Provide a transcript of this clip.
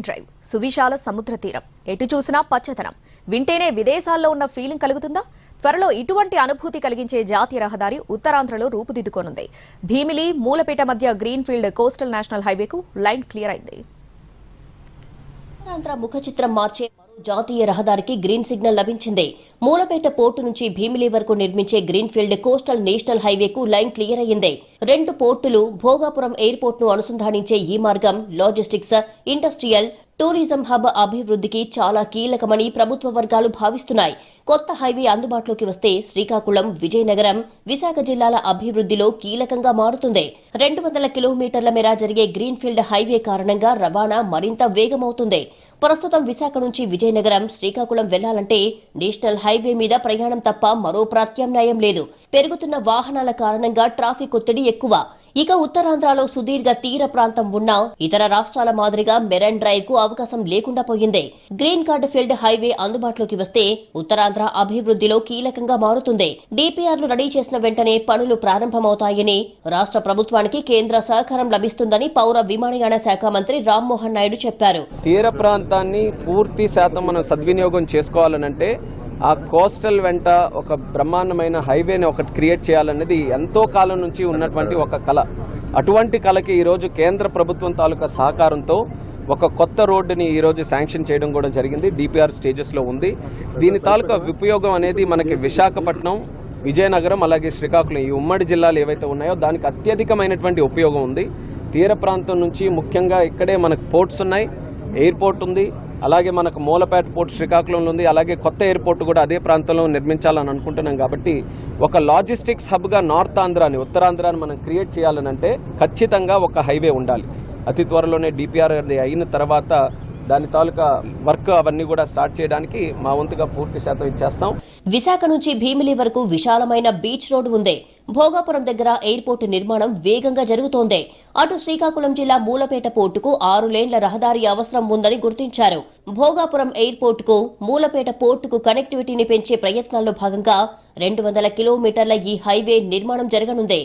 Drive. సువిశాల సముద్ర తీరం. ఎటు చూసినా పచ్చదనం. వింటేనే విదేశాల్లో ఉన్న ఫీలింగ్ కలుగుతుందా? త్వరలో ఇటువంటి అనుభూతి కలిగించే జాతీయ రహదారి ఉత్తరాంధ్రలో రూపుదిద్దుకోనుంది. భీమిలి మూలపేట మధ్య గ్రీన్ఫీల్డ్ కోస్టల్ నేషనల్ హైవేకు లైన్ క్లియర్ అయింది. ఉత్తరాంధ్ర ముఖ చిత్రం మార్చే జాతీయ రహదారికి గ్రీన్ సిగ్నల్ లభించింది. మూలపేట పోర్టు నుంచి భీమిలి వరకు నిర్మించే గ్రీన్ఫీల్డ్ కోస్టల్ నేషనల్ హైవేకు లైన్ క్లియర్ అయ్యింది. రెండు పోర్టులు భోగాపురం ఎయిర్పోర్ట్ను అనుసంధానించే ఈ మార్గం లాజిస్టిక్స్ ఇండస్ట్రియల్ టూరిజం హబ్ అభివృద్ధికి చాలా కీలకమని ప్రభుత్వ వర్గాలు భావిస్తున్నాయి. కొత్త హైవే అందుబాటులోకి వస్తే శ్రీకాకుళం విజయనగరం విశాఖ జిల్లాల అభివృద్ధిలో కీలకంగా మారుతుంది. రెండు వందల కిలోమీటర్ల మేర జరిగే గ్రీన్ఫీల్డ్ హైవే కారణంగా రవాణా మరింత వేగమవుతుంది. ప్రస్తుతం విశాఖ నుంచి విజయనగరం శ్రీకాకుళం వెళ్ళాలంటే నేషనల్ హైవే మీద ప్రయాణం తప్ప మరో ప్రత్యామ్నాయం లేదు. పెరుగుతున్న వాహనాల కారణంగా ట్రాఫిక్ ఒత్తిడి ఎక్కువ. ఇక ఉత్తరాంధ్రలో సుదీర్ఘ తీర ప్రాంతం ఉన్న ఇతర రాష్ట్రాల మాదిరిగా మెరైన్ డ్రైవ్కు అవకాశం లేకుండా పోయింది. గ్రీన్ కార్డ్ ఫీల్డ్ హైవే అందుబాటులోకి వస్తే ఉత్తరాంధ్ర అభివృద్ధిలో కీలకంగా మారుతుంది. డిపిఆర్లు రెడీ చేసిన వెంటనే పనులు ప్రారంభమవుతాయని రాష్ట్ర ప్రభుత్వానికి కేంద్ర సహకారం లభిస్తుందని పౌర విమానయాన శాఖ మంత్రి రామ్మోహన్ నాయుడు చెప్పారు. తీర ప్రాంతాన్ని పూర్తి శాతం మనం సద్వినియోగం చేసుకోవాలనంటే ఆ కోస్టల్ వెంట ఒక బ్రహ్మాండమైన హైవేని ఒకటి క్రియేట్ చేయాలన్నది ఎంతో కాలం నుంచి ఉన్నటువంటి ఒక కళ. అటువంటి కళకి ఈరోజు కేంద్ర ప్రభుత్వం తాలూకా సహకారంతో ఒక కొత్త రోడ్డుని ఈరోజు శాంక్షన్ చేయడం కూడా జరిగింది. డిపిఆర్ స్టేజెస్లో ఉంది. దీని తాలూకా ఉపయోగం అనేది మనకి విశాఖపట్నం విజయనగరం అలాగే శ్రీకాకుళం ఈ ఉమ్మడి జిల్లాలు ఏవైతే ఉన్నాయో దానికి అత్యధికమైనటువంటి ఉపయోగం ఉంది. తీర ప్రాంతం నుంచి ముఖ్యంగా ఇక్కడే మనకు పోర్ట్స్ ఉన్నాయి. ఎయిర్పోర్ట్ ఉంది. అలాగే మనకు మూలపేట పోర్ట్ శ్రీకాకుళంలో ఉంది. అలాగే కొత్త ఎయిర్పోర్ట్ కూడా అదే ప్రాంతంలో నిర్మించాలని అనుకుంటున్నాం కాబట్టి ఒక లాజిస్టిక్స్ హబ్గా నార్త్ ఆంధ్రాని ఉత్తరాంధ్రాని మనం క్రియేట్ చేయాలనంటే ఖచ్చితంగా ఒక హైవే ఉండాలి. అతి త్వరలోనే డిపిఆర్ అయిన తర్వాత దాని తాలూకా వర్క్ అవన్నీ కూడా స్టార్ట్ చేయడానికి మా వంతుగా పూర్తి శాతం ఇచ్చేస్తాం. విశాఖ నుంచి భీమిలి వరకు విశాలమైన బీచ్ రోడ్డు ఉంది. భోగాపురం దగ్గర ఎయిర్పోర్టు నిర్మాణం వేగంగా జరుగుతోంది. అటు శ్రీకాకుళం జిల్లా మూలపేట పోర్టుకు ఆరు లేన్ల రహదారి అవసరం ఉందని గుర్తించారు. భోగాపురం ఎయిర్పోర్టుకు మూలపేట పోర్టుకు కనెక్టివిటీని పెంచే ప్రయత్నాల్లో భాగంగా రెండు వందల కిలోమీటర్ల ఈ హైవే నిర్మాణం జరగనుంది.